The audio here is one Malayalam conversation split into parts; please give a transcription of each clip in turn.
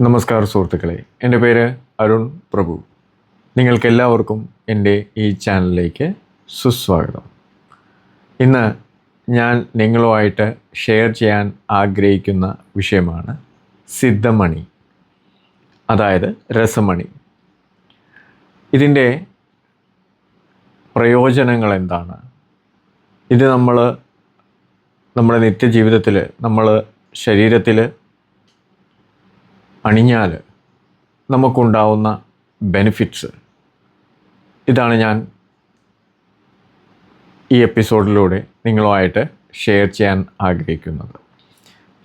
നമസ്കാരം സുഹൃത്തുക്കളെ. എന്റെ പേര് അരുൺ പ്രഭു. നിങ്ങൾക്കെല്ലാവർക്കും എന്റെ ഈ ചാനലിലേക്ക് സുസ്വാഗതം. ഇന്ന് ഞാൻ നിങ്ങളുമായിട്ട് ഷെയർ ചെയ്യാൻ ആഗ്രഹിക്കുന്ന വിഷയമാണ് സിദ്ധമണി അതായത് രസമണി. ഇതിന്റെ പ്രയോജനങ്ങൾ എന്താണ്? ഇത് നമ്മൾ നമ്മുടെ നിത്യജീവിതത്തിൽ നമ്മൾ ശരീരത്തിൽ അണിഞ്ഞാൽ നമുക്കുണ്ടാവുന്ന ബെനിഫിറ്റ്സ് ഇതാണ് ഞാൻ ഈ എപ്പിസോഡിലൂടെ നിങ്ങളുമായിട്ട് ഷെയർ ചെയ്യാൻ ആഗ്രഹിക്കുന്നത്.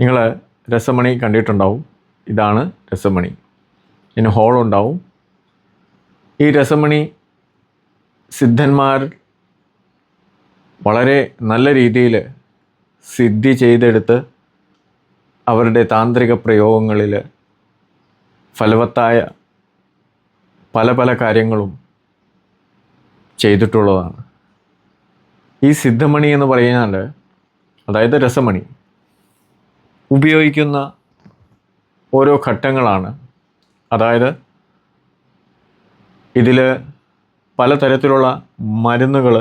നിങ്ങൾ രസമണി കണ്ടിട്ടുണ്ടാവും. ഇതാണ് രസമണി. ഇതിന് ഹോൾ ഉണ്ടാവും. ഈ രസമണി സിദ്ധന്മാർ വളരെ നല്ല രീതിയിൽ സിദ്ധി ചെയ്തെടുത്ത് അവരുടെ താന്ത്രിക പ്രയോഗങ്ങളിൽ ഫലവത്തായ പല പല കാര്യങ്ങളും ചെയ്തിട്ടുള്ളതാണ്. ഈ സിദ്ധമണി എന്ന് പറഞ്ഞാൽ അതായത് രസമണി ഉപയോഗിക്കുന്ന ഓരോ ഘട്ടങ്ങളാണ്. അതായത് ഇതിൽ പലതരത്തിലുള്ള മരുന്നുകൾ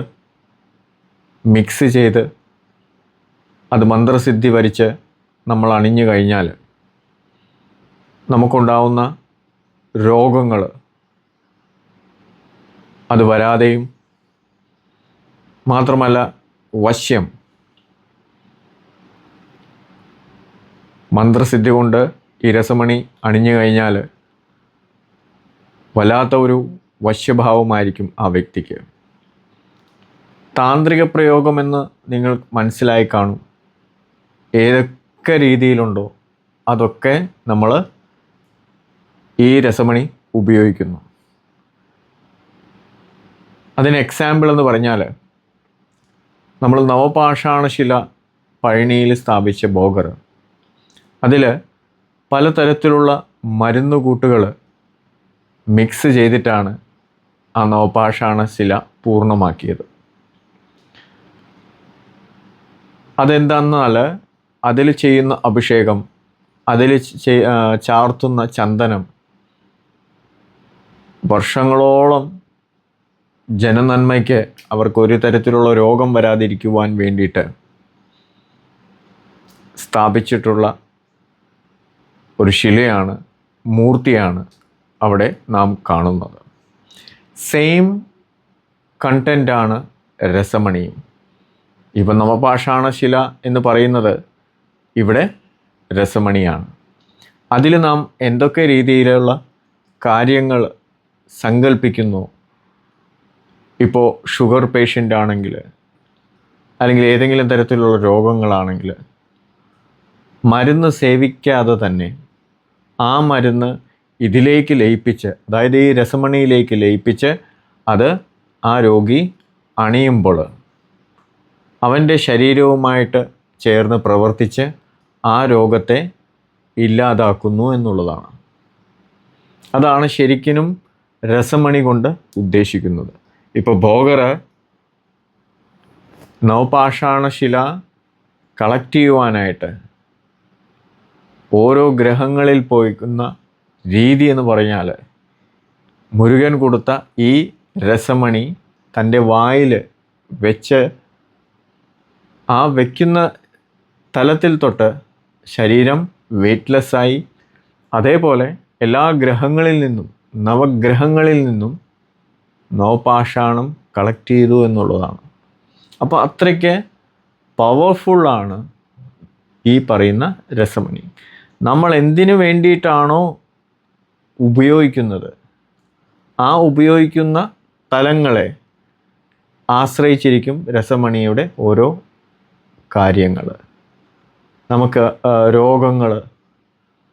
മിക്സ് ചെയ്ത് അത് മന്ത്രസിദ്ധി വരിച്ച് നമ്മൾ അണിഞ്ഞു കഴിഞ്ഞാൽ നമുക്കുണ്ടാവുന്ന രോഗങ്ങൾ അത് വരാതെയും മാത്രമല്ല വശ്യം മന്ത്രസിദ്ധി കൊണ്ട് ഈ രസമണി അണിഞ്ഞു കഴിഞ്ഞാൽ വല്ലാത്ത ഒരു വശ്യഭാവമായിരിക്കും ആ വ്യക്തിക്ക്. താന്ത്രിക പ്രയോഗമെന്ന് നിങ്ങൾ മനസ്സിലായി കാണും. ഏതൊക്കെ രീതിയിലുണ്ടോ? അതൊക്കെ നമ്മൾ ഈ രസമണി ഉപയോഗിക്കുന്നു. അതിന് എക്സാമ്പിൾ എന്ന് പറഞ്ഞാൽ നമ്മൾ നവപാഷാണശില പഴനിയിൽ സ്ഥാപിച്ച ബോഗർ അതിൽ പലതരത്തിലുള്ള മരുന്നുകൂട്ടുകൾ മിക്സ് ചെയ്തിട്ടാണ് ആ നവപാഷാണ ശില പൂർണമാക്കിയത്. അതെന്താന്നാൽ അതിൽ ചെയ്യുന്ന അഭിഷേകം അതിൽ ചാർത്തുന്ന ചന്ദനം വർഷങ്ങളോളം ജനനന്മയ്ക്ക് അവർക്ക് ഒരു തരത്തിലുള്ള രോഗം വരാതിരിക്കുവാൻ വേണ്ടിയിട്ട് സ്ഥാപിച്ചിട്ടുള്ള ഒരു ശിലയാണ് മൂർത്തിയാണ് അവിടെ നാം കാണുന്നത്. സെയിം കണ്ടന്റാണ് രസമണിയും. ഇപ്പം നവപാഷാണ ശില എന്ന് പറയുന്നത് ഇവിടെ രസമണിയാണ്. അതിൽ നാം എന്തൊക്കെ രീതിയിലുള്ള കാര്യങ്ങൾ സങ്കല്പിക്കുന്നു ഇപ്പോൾ ഷുഗർ പേഷ്യന്റ് ആണെങ്കിൽ അല്ലെങ്കിൽ ഏതെങ്കിലും തരത്തിലുള്ള രോഗങ്ങളാണെങ്കിൽ മരുന്ന് സേവിക്കാതെ തന്നെ ആ മരുന്ന് ഇതിലേക്ക് ലയിപ്പിച്ച് അതായത് ഈ രസമണിയിലേക്ക് ലയിപ്പിച്ച് അത് ആ രോഗി അണിയുമ്പോൾ അവന്റെ ശരീരവുമായിട്ട് ചേർന്ന് പ്രവർത്തിച്ച് ആ രോഗത്തെ ഇല്ലാതാക്കുന്നു എന്നുള്ളതാണ്. അതാണ് ശരിക്കിനും രസമണി കൊണ്ട് ഉദ്ദേശിക്കുന്നത്. ഇപ്പോൾ ഭോഗർ നവപാഷാണശില കളക്ട് ചെയ്യുവാനായിട്ട് ഓരോ ഗ്രഹങ്ങളിൽ പോയിക്കുന്ന രീതി എന്ന് പറഞ്ഞാൽ മുരുകൻ കൊടുത്ത ഈ രസമണി തന്റെ വായിൽ വെച്ച് ആ വയ്ക്കുന്ന തലത്തിൽ തൊട്ട് ശരീരം വെയ്റ്റ്ലെസ്സായി അതേപോലെ എല്ലാ ഗ്രഹങ്ങളിൽ നിന്നും നവഗ്രഹങ്ങളിൽ നിന്നും നവപാഷാണം കളക്ട് ചെയ്തു എന്നുള്ളതാണ്. അപ്പോൾ അത്രയ്ക്ക് പവർഫുള്ളാണ് ഈ പറയുന്ന രസമണി നമ്മൾ എന്തിനു വേണ്ടിയിട്ടാണോ ഉപയോഗിക്കുന്നത്? ആ ഉപയോഗിക്കുന്ന തലങ്ങളെ ആശ്രയിച്ചിരിക്കും രസമണിയുടെ ഓരോ കാര്യങ്ങൾ. നമുക്ക് രോഗങ്ങൾ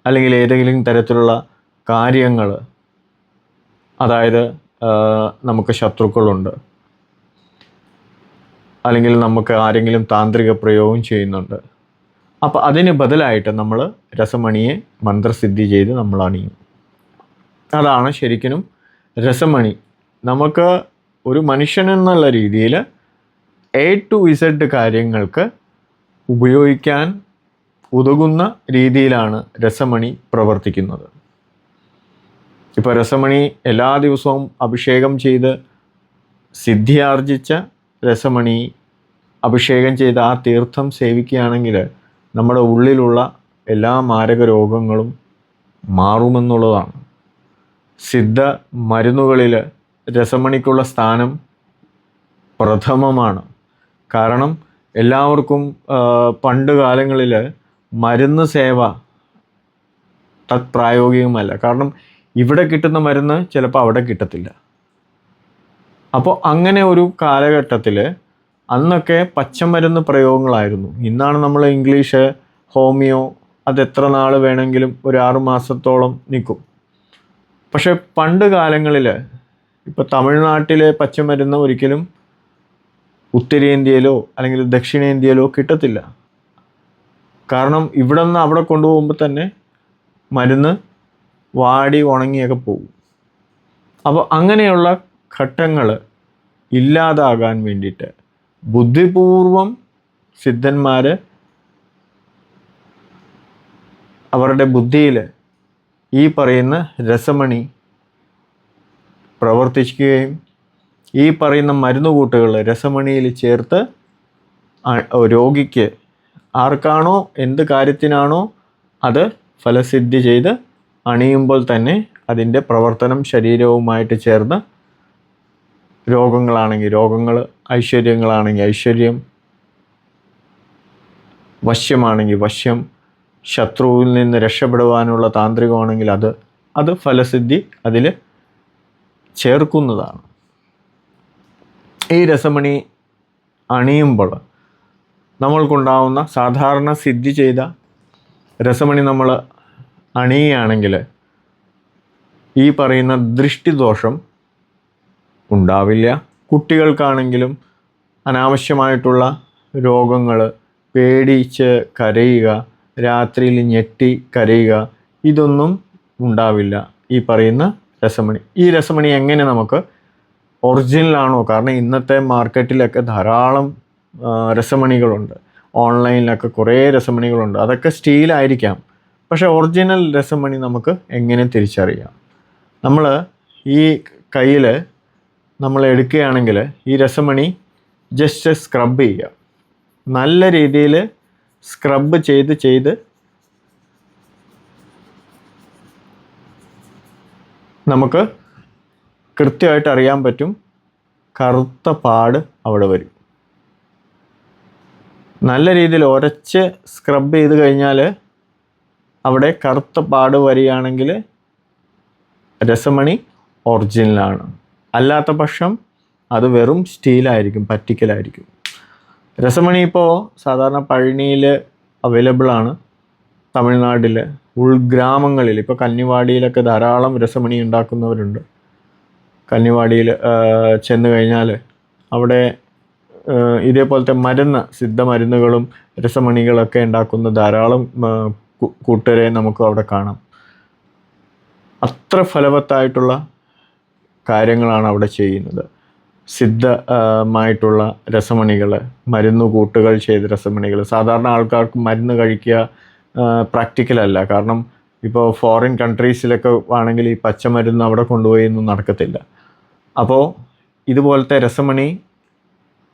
അല്ലെങ്കിൽ ഏതെങ്കിലും തരത്തിലുള്ള കാര്യങ്ങൾ അതായത് നമുക്ക് ശത്രുക്കളുണ്ട്. അല്ലെങ്കിൽ നമുക്ക് ആരെങ്കിലും താന്ത്രിക പ്രയോഗം ചെയ്യുന്നുണ്ട്. അപ്പോൾ അതിന് ബദലായിട്ട് നമ്മൾ രസമണിയെ മന്ത്രസിദ്ധി ചെയ്ത് നമ്മൾ അണിയും. അതാണ് ശരിക്കും രസമണി. നമുക്ക് ഒരു മനുഷ്യൻ എന്നുള്ള രീതിയിൽ എ ടു ഇസഡ് കാര്യങ്ങൾക്ക് ഉപയോഗിക്കാൻ ഉതകുന്ന രീതിയിലാണ് രസമണി പ്രവർത്തിക്കുന്നത്. ഇപ്പോൾ രസമണി എല്ലാ ദിവസവും അഭിഷേകം ചെയ്ത് സിദ്ധിയാർജിച്ച രസമണി അഭിഷേകം ചെയ്ത് ആ തീർത്ഥം സേവിക്കുകയാണെങ്കിൽ നമ്മുടെ ഉള്ളിലുള്ള എല്ലാ മാരക രോഗങ്ങളും മാറുമെന്നുള്ളതാണ്. സിദ്ധ മരുന്നുകളിൽ രസമണിക്കുള്ള സ്ഥാനം പ്രഥമമാണ്. കാരണം എല്ലാവർക്കും പണ്ട് കാലങ്ങളിൽ മരുന്ന് സേവ തത് പ്രായോഗികമല്ല. കാരണം ഇവിടെ കിട്ടുന്ന മരുന്ന് ചിലപ്പോൾ അവിടെ കിട്ടത്തില്ല. അപ്പോൾ അങ്ങനെ ഒരു കാലഘട്ടത്തിൽ അന്നൊക്കെ പച്ചമരുന്ന് പ്രയോഗങ്ങളായിരുന്നു. ഇന്നാണ് നമ്മൾ ഇംഗ്ലീഷ് ഹോമിയോ അത് എത്ര നാൾ വേണമെങ്കിലും ഒരു ആറു മാസത്തോളം നിൽക്കും പക്ഷേ പണ്ട് കാലങ്ങളിൽ ഇപ്പോൾ തമിഴ്നാട്ടിലെ പച്ചമരുന്ന് ഒരിക്കലും ഉത്തരേന്ത്യയിലോ അല്ലെങ്കിൽ ദക്ഷിണേന്ത്യയിലോ കിട്ടത്തില്ല. കാരണം ഇവിടെ നിന്ന് അവിടെ കൊണ്ടുപോകുമ്പോൾ തന്നെ മരുന്ന് വാടി ഉണങ്ങിയൊക്കെ പോകും. അപ്പോൾ അങ്ങനെയുള്ള ഘട്ടങ്ങൾ ഇല്ലാതാകാൻ വേണ്ടിയിട്ട് ബുദ്ധിപൂർവം സിദ്ധന്മാർ അവരുടെ ബുദ്ധിയിൽ ഈ പറയുന്ന രസമണി പ്രവർത്തിക്കുകയും ഈ പറയുന്ന മരുന്നുകൂട്ടുകൾ രസമണിയിൽ ചേർത്ത് രോഗിക്ക് ആർക്കാണോ എന്ത് കാര്യത്തിനാണോ അത് ഫലസിദ്ധി ചെയ്ത് അണിയുമ്പോൾ തന്നെ അതിന്റെ പ്രവർത്തനം ശരീരവുമായിട്ട് ചേർന്ന് രോഗങ്ങളാണെങ്കിൽ രോഗങ്ങൾ ഐശ്വര്യങ്ങളാണെങ്കിൽ ഐശ്വര്യം വശ്യമാണെങ്കിൽ വശ്യം ശത്രുവിൽ നിന്ന് രക്ഷപ്പെടുവാനുള്ള താന്ത്രികമാണെങ്കിൽ അത് അത് ഫലസിദ്ധി അതിൽ ചേർക്കുന്നതാണ്. ഈ രസമണി അണിയുമ്പോൾ നമ്മൾക്കുണ്ടാവുന്ന സാധാരണ സിദ്ധി ചെയ്ത രസമണി നമ്മൾ അണിയുകയാണെങ്കിൽ ഈ പറയുന്ന ദൃഷ്ടിദോഷം ഉണ്ടാവില്ല. കുട്ടികൾക്കാണെങ്കിലും അനാവശ്യമായിട്ടുള്ള രോഗങ്ങൾ പേടിച്ച് കരയുക രാത്രിയിൽ ഞെട്ടി കരയുക ഇതൊന്നും ഉണ്ടാവില്ല. ഈ പറയുന്ന രസമണി. ഈ രസമണി എങ്ങനെ നമുക്ക് ഒറിജിനലാണോ കാരണം ഇന്നത്തെ മാർക്കറ്റിലൊക്കെ ധാരാളം രസമണികളുണ്ട്. ഓൺലൈനിലൊക്കെ കുറേ രസമണികളുണ്ട്. അതൊക്കെ സ്റ്റീലായിരിക്കാം. പക്ഷേ ഒറിജിനൽ രസമണി നമുക്ക് എങ്ങനെ തിരിച്ചറിയാം? നമ്മൾ ഈ കയ്യിൽ നമ്മൾ എടുക്കുകയാണെങ്കിൽ ഈ രസമണി ജസ്റ്റ് സ്ക്രബ് ചെയ്യുക. നല്ല രീതിയിൽ സ്ക്രബ് ചെയ്ത് ചെയ്ത് നമുക്ക് കൃത്യമായിട്ട് അറിയാൻ പറ്റും. കറുത്ത പാട് അവിടെ വരും. നല്ല രീതിയിൽ ഉരച്ച് സ്ക്രബ് ചെയ്ത് കഴിഞ്ഞാൽ അവിടെ കറുത്ത പാട് വരികയാണെങ്കിൽ രസമണി ഒറിജിനലാണ് അല്ലാത്ത പക്ഷം അത് വെറും സ്റ്റീലായിരിക്കും പറ്റിക്കലായിരിക്കും രസമണി ഇപ്പോൾ സാധാരണ പഴനിയിൽ അവൈലബിളാണ് തമിഴ്നാട്ടിൽ ഉൾഗ്രാമങ്ങളിൽ ഇപ്പോൾ കന്നിവാടിയിലൊക്കെ ധാരാളം രസമണി ഉണ്ടാക്കുന്നവരുണ്ട്. കന്നിവാടിയിൽ ചെന്ന് കഴിഞ്ഞാൽ അവിടെ ഇതേപോലത്തെ മരുന്ന് സിദ്ധ മരുന്നുകളും രസമണികളൊക്കെ ഉണ്ടാക്കുന്ന ധാരാളം കൂട്ടരെ നമുക്ക് അവിടെ കാണാം. അത്ര ഫലവത്തായിട്ടുള്ള കാര്യങ്ങളാണ് അവിടെ ചെയ്യുന്നത്. സിദ്ധമായിട്ടുള്ള രസമണികൾ മരുന്ന് കൂട്ടുകൾ ചെയ്ത രസമണികൾ സാധാരണ ആൾക്കാർക്ക് മരുന്ന് കഴിക്കുക പ്രാക്ടിക്കലല്ല കാരണം ഇപ്പോൾ ഫോറിൻ കൺട്രീസിലൊക്കെ ആണെങ്കിൽ ഈ പച്ചമരുന്ന് അവിടെ കൊണ്ടുപോയി ഒന്നും നടക്കത്തില്ല. അപ്പോൾ ഇതുപോലത്തെ രസമണി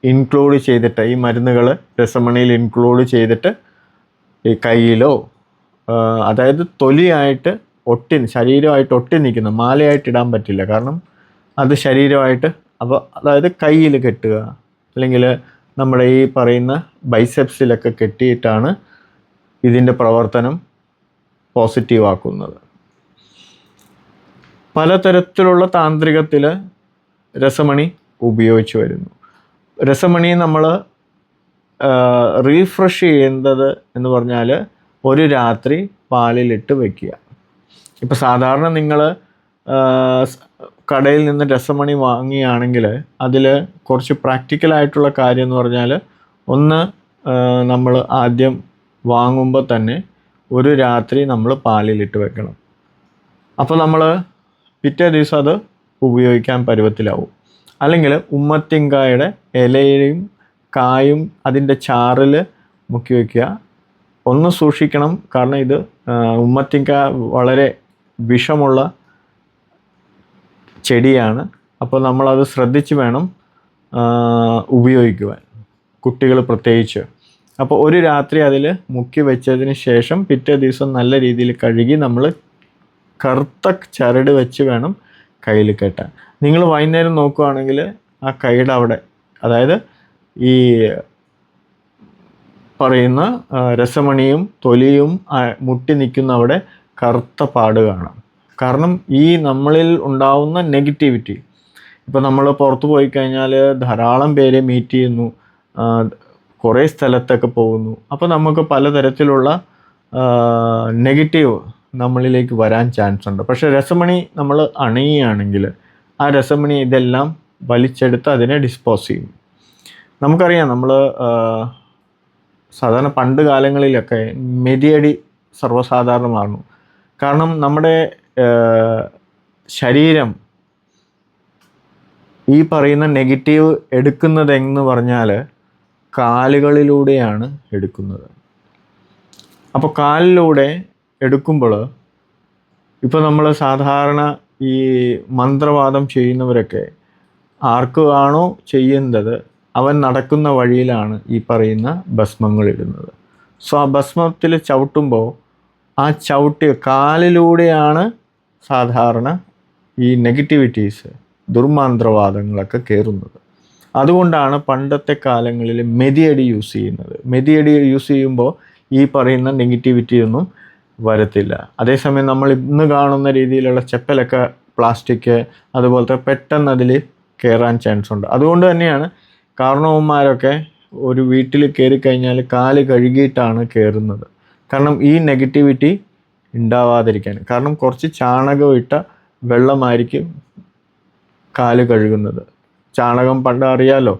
ഇൻക്ലൂഡ് ചെയ്തിട്ട് ഈ മരുന്നുകൾ രസമണിയിൽ ഇൻക്ലൂഡ് ചെയ്തിട്ട് ഈ കയ്യിലോ അതായത് തൊലിയായിട്ട് ഒട്ടി ശരീരമായിട്ട് ഒട്ടി നിൽക്കുന്ന. മാലയായിട്ട് ഇടാൻ പറ്റില്ല. കാരണം അത് ശരീരമായിട്ട് അപ്പോൾ അതായത് കയ്യിൽ കെട്ടുക. അല്ലെങ്കിൽ നമ്മുടെ ഈ പറയുന്ന ബൈസെപ്സിലൊക്കെ കെട്ടിയിട്ടാണ് ഇതിന്റെ പ്രവർത്തനം പോസിറ്റീവ് ആക്കുന്നത്. പലതരത്തിലുള്ള താന്ത്രികത്തിൽ രസമണി ഉപയോഗിച്ചു വരുന്നു. രസമണി നമ്മൾ റീഫ്രഷ് ചെയ്യേണ്ടത് എന്ന് പറഞ്ഞാൽ ഒരു രാത്രി പാലിലിട്ട് വയ്ക്കുക ഇപ്പോൾ സാധാരണ നിങ്ങൾ കടയിൽ നിന്ന് രസമണി വാങ്ങിയാണെങ്കിൽ അതിൽ കുറച്ച് പ്രാക്ടിക്കലായിട്ടുള്ള കാര്യം എന്ന് പറഞ്ഞാൽ ഒന്ന് നമ്മൾ ആദ്യം വാങ്ങുമ്പോൾ തന്നെ ഒരു രാത്രി നമ്മൾ പാലിലിട്ട് വെക്കണം. അപ്പോൾ നമ്മൾ പിറ്റേ ദിവസം അത് ഉപയോഗിക്കാൻ പരുവത്തിലാവും. അല്ലെങ്കിൽ ഉമ്മത്തിങ്കായുടെ ഇലയും കായും അതിന്റെ ചാറിൽ മുക്കി വയ്ക്കുക. ഒന്ന് സൂക്ഷിക്കണം. കാരണം ഇത് ഉമ്മത്തിങ്ക വളരെ വിഷമുള്ള ചെടിയാണ്. അപ്പോൾ നമ്മളത് ശ്രദ്ധിച്ച് വേണം ഉപയോഗിക്കുവാൻ. കുട്ടികൾ പ്രത്യേകിച്ച്. അപ്പോൾ ഒരു രാത്രി അതിൽ മുക്കി വെച്ചതിന് ശേഷം പിറ്റേ ദിവസം നല്ല രീതിയിൽ കഴുകി നമ്മൾ കറുത്ത ചരട് വെച്ച് വേണം കയ്യിൽ കെട്ടാൻ. നിങ്ങൾ വൈകുന്നേരം നോക്കുകയാണെങ്കിൽ ആ കൈയുടെ അവിടെ അതായത് ഈ പറയുന്ന രസമണിയും തൊലിയും മുട്ടി നിൽക്കുന്ന അവിടെ കറുത്ത പാട് കാണാം. കാരണം ഈ നമ്മളിൽ ഉണ്ടാവുന്ന നെഗറ്റിവിറ്റി ഇപ്പോൾ നമ്മൾ പുറത്ത് പോയി കഴിഞ്ഞാൽ ധാരാളം പേരെ മീറ്റ് ചെയ്യുന്നു കുറേ സ്ഥലത്തൊക്കെ പോകുന്നു. അപ്പോൾ നമുക്ക് പലതരത്തിലുള്ള നെഗറ്റീവ് നമ്മളിലേക്ക് വരാൻ ചാൻസ് ഉണ്ട്. പക്ഷേ രസമണി നമ്മൾ അണിയുകയാണെങ്കിൽ ആ രസമണി ഇതെല്ലാം വലിച്ചെടുത്ത് അതിനെ ഡിസ്പോസ് ചെയ്യും. നമുക്കറിയാം നമ്മൾ സാധാരണ പണ്ട് കാലങ്ങളിലൊക്കെ മെതിയടി സർവസാധാരണമാണ്. കാരണം നമ്മുടെ ശരീരം ഈ പറയുന്ന നെഗറ്റീവ് എടുക്കുന്നത് എന്ന് പറഞ്ഞാൽ കാലുകളിലൂടെയാണ് എടുക്കുന്നത്. അപ്പോൾ കാലിലൂടെ എടുക്കുമ്പോൾ ഇപ്പോൾ നമ്മൾ സാധാരണ ഈ മന്ത്രവാദം ചെയ്യുന്നവരൊക്കെ ആർക്കാണോ ചെയ്യുന്നത് അവൻ നടക്കുന്ന വഴിയിലാണ് ഈ പറയുന്ന ഭസ്മങ്ങൾ ഇടുന്നത്. സോ ആ ഭസ്മത്തിൽ ചവിട്ടുമ്പോൾ ആ ചവിട്ടി കാലിലൂടെയാണ് സാധാരണ ഈ നെഗറ്റിവിറ്റീസ് ദുർമാന്ത്രവാദങ്ങളൊക്കെ കയറുന്നത്. അതുകൊണ്ടാണ് പണ്ടത്തെ കാലങ്ങളിൽ മെതിയടി യൂസ് ചെയ്യുന്നത്. മെതിയടി യൂസ് ചെയ്യുമ്പോൾ ഈ പറയുന്ന നെഗറ്റിവിറ്റി ഒന്നും വരത്തില്ല. അതേസമയം നമ്മൾ ഇന്ന് കാണുന്ന രീതിയിലുള്ള ചെപ്പലൊക്കെ പ്ലാസ്റ്റിക് അതുപോലത്തെ പെട്ടെന്ന് അതിൽ കയറാൻ ചാൻസ് ഉണ്ട്. അതുകൊണ്ട് തന്നെയാണ് കാരണവന്മാരൊക്കെ ഒരു വീട്ടിൽ കയറി കഴിഞ്ഞാൽ കാൽ കഴുകിയിട്ടാണ് കയറുന്നത് കാരണം ഈ നെഗറ്റിവിറ്റി ഉണ്ടാവാതിരിക്കാൻ. കാരണം കുറച്ച് ചാണകം ഇട്ട വെള്ളമായിരിക്കും കാൽ കഴുകുന്നത്. ചാണകം പണ്ട് അറിയാലോ?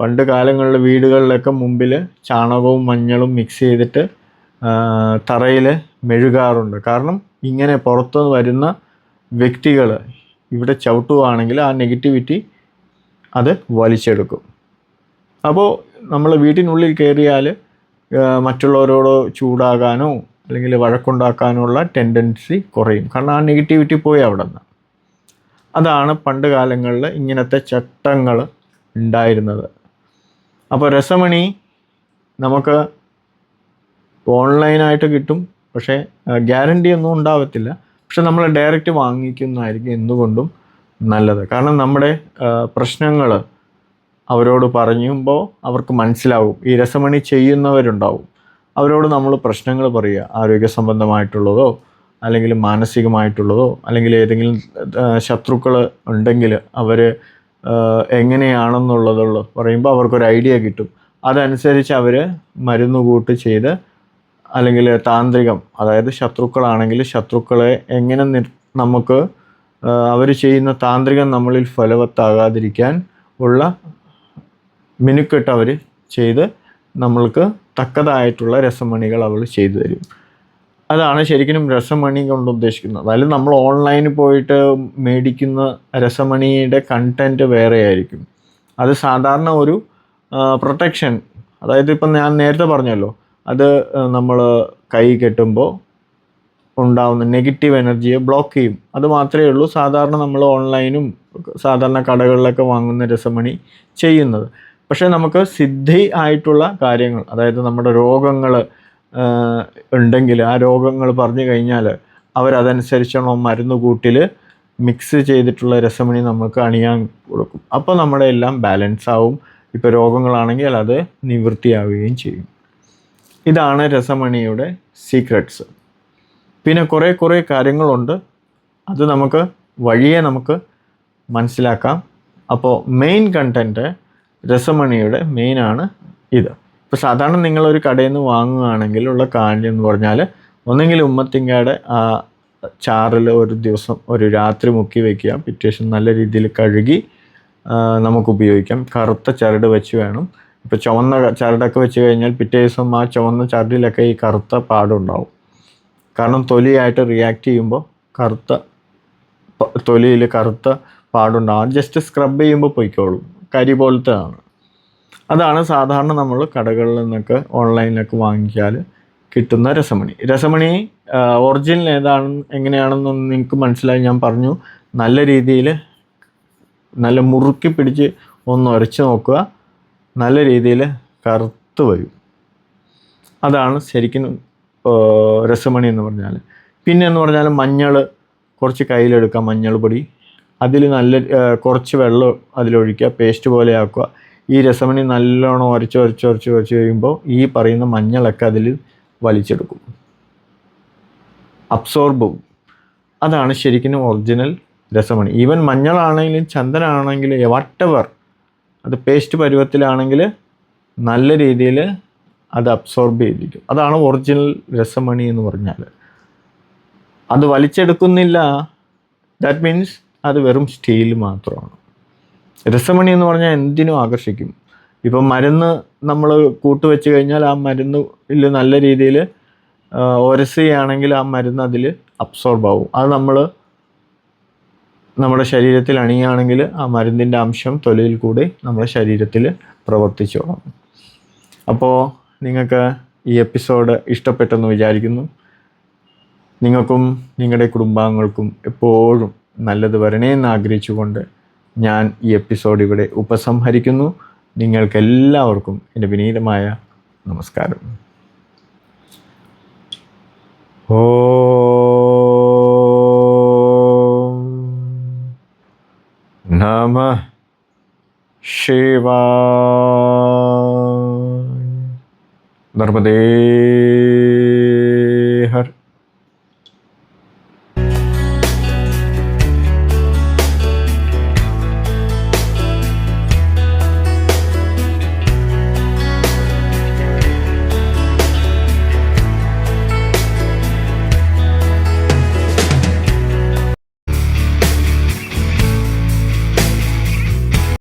പണ്ട് കാലങ്ങളിൽ വീടുകളിലൊക്കെ മുമ്പിൽ ചാണകവും മഞ്ഞളും മിക്സ് ചെയ്തിട്ട് തറയിൽ മെഴുകാറുണ്ട്. കാരണം ഇങ്ങനെ പുറത്തു വരുന്ന വ്യക്തികൾ ഇവിടെ ചവിട്ടുകയാണെങ്കിൽ ആ നെഗറ്റിവിറ്റി അത് വലിച്ചെടുക്കും. അപ്പോൾ നമ്മൾ വീട്ടിനുള്ളിൽ കയറിയാൽ മറ്റുള്ളവരോട് ചൂടാകാനോ അല്ലെങ്കിൽ വഴക്കുണ്ടാക്കാനോ ഉള്ള ടെൻഡൻസി കുറയും. കാരണം ആ നെഗറ്റിവിറ്റി പോയി അവിടെ നിന്ന് അതാണ് പണ്ട് കാലങ്ങളിൽ ഇങ്ങനത്തെ ചട്ടങ്ങൾ ഉണ്ടായിരുന്നത്. അപ്പോൾ രസമണി നമുക്ക് ഓൺലൈനായിട്ട് കിട്ടും പക്ഷേ ഗ്യാരണ്ടി ഒന്നും ഉണ്ടാവത്തില്ല. പക്ഷെ നമ്മൾ ഡയറക്റ്റ് വാങ്ങിക്കുന്നതായിരിക്കും എന്തുകൊണ്ടും നല്ലത്. കാരണം നമ്മുടെ പ്രശ്നങ്ങൾ അവരോട് പറയുമ്പോൾ അവർക്ക് മനസ്സിലാവും. ഈ രസമണി ചെയ്യുന്നവരുണ്ടാവും. അവരോട് നമ്മൾ പ്രശ്നങ്ങൾ പറയുക. ആരോഗ്യ സംബന്ധമായിട്ടുള്ളതോ അല്ലെങ്കിൽ മാനസികമായിട്ടുള്ളതോ അല്ലെങ്കിൽ ഏതെങ്കിലും ശത്രുക്കൾ ഉണ്ടെങ്കിൽ അവർ എങ്ങനെയാണെന്നുള്ളതുള്ള പറയുമ്പോൾ അവർക്കൊരു ഐഡിയ കിട്ടും. അതനുസരിച്ച് അവർ മരുന്ന് കൂട്ട് ചെയ്ത് അല്ലെങ്കിൽ താന്ത്രികം അതായത് ശത്രുക്കളാണെങ്കിൽ ശത്രുക്കളെ എങ്ങനെ നമുക്ക് അവർ ചെയ്യുന്ന താന്ത്രികം നമ്മളിൽ ഫലവത്താകാതിരിക്കാൻ ഉള്ള മിനുക്കെട്ട് അവർ ചെയ്ത് നമ്മൾക്ക് തക്കതായിട്ടുള്ള രസമണികൾ അവൾ ചെയ്തു തരും. അതാണ് ശരിക്കും രസമണി കൊണ്ട് ഉദ്ദേശിക്കുന്നത്. അതായത് നമ്മൾ ഓൺലൈനിൽ പോയിട്ട് മേടിക്കുന്ന രസമണിയുടെ കണ്ടന്റ് വേറെ ആയിരിക്കും. അത് സാധാരണ ഒരു പ്രൊട്ടക്ഷൻ അതായത് ഇപ്പം ഞാൻ നേരത്തെ പറഞ്ഞല്ലോ അത് നമ്മൾ കൈ കെട്ടുമ്പോൾ ഉണ്ടാവുന്ന നെഗറ്റീവ് എനർജിയെ ബ്ലോക്ക് ചെയ്യും. അത് മാത്രമേ ഉള്ളൂ സാധാരണ നമ്മൾ ഓൺലൈനും സാധാരണ കടകളിലൊക്കെ വാങ്ങുന്ന രസമണി ചെയ്യുന്നത്. പക്ഷേ നമുക്ക് സിദ്ധി ആയിട്ടുള്ള കാര്യങ്ങൾ അതായത് നമ്മുടെ രോഗങ്ങൾ ഉണ്ടെങ്കിൽ ആ രോഗങ്ങൾ പറഞ്ഞു കഴിഞ്ഞാൽ അവരതനുസരിച്ചുള്ള മരുന്ന് കൂട്ടിൽ മിക്സ് ചെയ്തിട്ടുള്ള രസമണി നമുക്ക് അണിയാൻ കൊടുക്കും. അപ്പോൾ നമ്മുടെ എല്ലാം ബാലൻസ് ആവും. ഇപ്പോൾ രോഗങ്ങളാണെങ്കിൽ അത് നിവൃത്തിയാവുകയും ചെയ്യും. ഇതാണ് രസമണിയുടെ സീക്രട്സ് പിന്നെ കുറേ കുറേ കാര്യങ്ങളുണ്ട്. അത് നമുക്ക് വഴിയെ നമുക്ക് മനസ്സിലാക്കാം. അപ്പോൾ മെയിൻ കണ്ടന്റ് രസമണിയുടെ മെയിനാണ് ഇത്. ഇപ്പോൾ സാധാരണ നിങ്ങളൊരു കടയിൽ നിന്ന് വാങ്ങുകയാണെങ്കിൽ ഉള്ള കാര്യം എന്ന് പറഞ്ഞാൽ ഒന്നെങ്കിൽ ഉമ്മത്തിങ്കയുടെ ആ ചാറിൽ ഒരു ദിവസം ഒരു രാത്രി മുക്കി വയ്ക്കുക പിറ്റേ നല്ല രീതിയിൽ കഴുകി നമുക്ക് ഉപയോഗിക്കാം. കറുത്ത ചരട് വെച്ച് വേണം. ഇപ്പോൾ ചുവന്ന ചരടൊക്കെ വെച്ച് കഴിഞ്ഞാൽ പിറ്റേ ദിവസം ആ ചുവന്ന ചരടിലൊക്കെ ഈ കറുത്ത പാടുണ്ടാവും. കാരണം തൊലിയായിട്ട് റിയാക്ട് ചെയ്യുമ്പോൾ കറുത്ത തൊലിയിൽ കറുത്ത പാടുണ്ടാവും. ജസ്റ്റ് സ്ക്രബ് ചെയ്യുമ്പോൾ പൊയ്ക്കോളും. കരി പോലത്തെ ആണ് അതാണ് സാധാരണ നമ്മൾ കടകളിൽ നിന്നൊക്കെ ഓൺലൈനിലൊക്കെ വാങ്ങിച്ചാൽ കിട്ടുന്ന രസമണി. രസമണി ഒറിജിനൽ ഏതാണ് എങ്ങനെയാണെന്നൊന്ന് നിങ്ങൾക്ക് മനസ്സിലായി ഞാൻ പറഞ്ഞു. നല്ല രീതിയിൽ നല്ല മുറുക്കി പിടിച്ച് ഒന്ന് ഉരച്ച് നോക്കുക. നല്ല രീതിയിൽ കറുത്ത് വരും. അതാണ് ശരിക്കും രസമണി എന്ന് പറഞ്ഞാൽ പിന്നെ എന്ന് പറഞ്ഞാൽ മഞ്ഞൾ കുറച്ച് കയ്യിലെടുക്കുക മഞ്ഞൾ പൊടി. അതിൽ നല്ല കുറച്ച് വെള്ളം അതിലൊഴിക്കുക പേസ്റ്റ് പോലെ ആക്കുക. ഈ രസമണി നല്ലോണം ഉരച്ച് ഉരച്ച് ഉരച്ച് ഉരച്ച് കഴിയുമ്പോൾ ഈ പറയുന്ന മഞ്ഞളൊക്കെ അതിൽ വലിച്ചെടുക്കും. അബ്സോർബ് അതാണ് ശരിക്കും ഒറിജിനൽ രസമണി. ഈവൻ മഞ്ഞളാണെങ്കിലും ചന്ദനാണെങ്കിലും വട്ടവർ അത് പേസ്റ്റ് പരുവത്തിലാണെങ്കിൽ നല്ല രീതിയിൽ അത് അബ്സോർബ് ചെയ്തിരിക്കും. അതാണ് ഒറിജിനൽ രസമണി എന്ന് പറഞ്ഞാൽ. അത് വലിച്ചെടുക്കുന്നില്ല. ദാറ്റ് മീൻസ് അത് വെറും സ്റ്റീൽ മാത്രമാണ്. രസമണി എന്ന് പറഞ്ഞാൽ എന്തിനും ആകർഷിക്കും. ഇപ്പം മരുന്ന് നമ്മൾ കൂട്ടുവെച്ച് കഴിഞ്ഞാൽ ആ മരുന്നിൽ നല്ല രീതിയിൽ ഒരസുകയാണെങ്കിൽ ആ മരുന്ന് അതിൽ അബ്സോർബ് ആവും. അത് നമ്മൾ നമ്മുടെ ശരീരത്തിൽ അണിയുകയാണെങ്കിൽ ആ മരുന്നിന്റെ അംശം തൊലിയിൽ കൂടി നമ്മുടെ ശരീരത്തിൽ പ്രവർത്തിച്ചോളും അപ്പോൾ നിങ്ങൾക്ക് ഈ എപ്പിസോഡ് ഇഷ്ടപ്പെട്ടെന്ന് വിചാരിക്കുന്നു. നിങ്ങൾക്കും നിങ്ങളുടെ കുടുംബാംഗങ്ങൾക്കും എപ്പോഴും നല്ലത് വരണേ എന്ന് ആഗ്രഹിച്ചുകൊണ്ട് ഞാൻ ഈ എപ്പിസോഡ് ഇവിടെ ഉപസംഹരിക്കുന്നു. നിങ്ങൾക്കെല്ലാവർക്കും എന്റെ വിനീതമായ നമസ്കാരം. ഓം नम शिवा नर्मदे।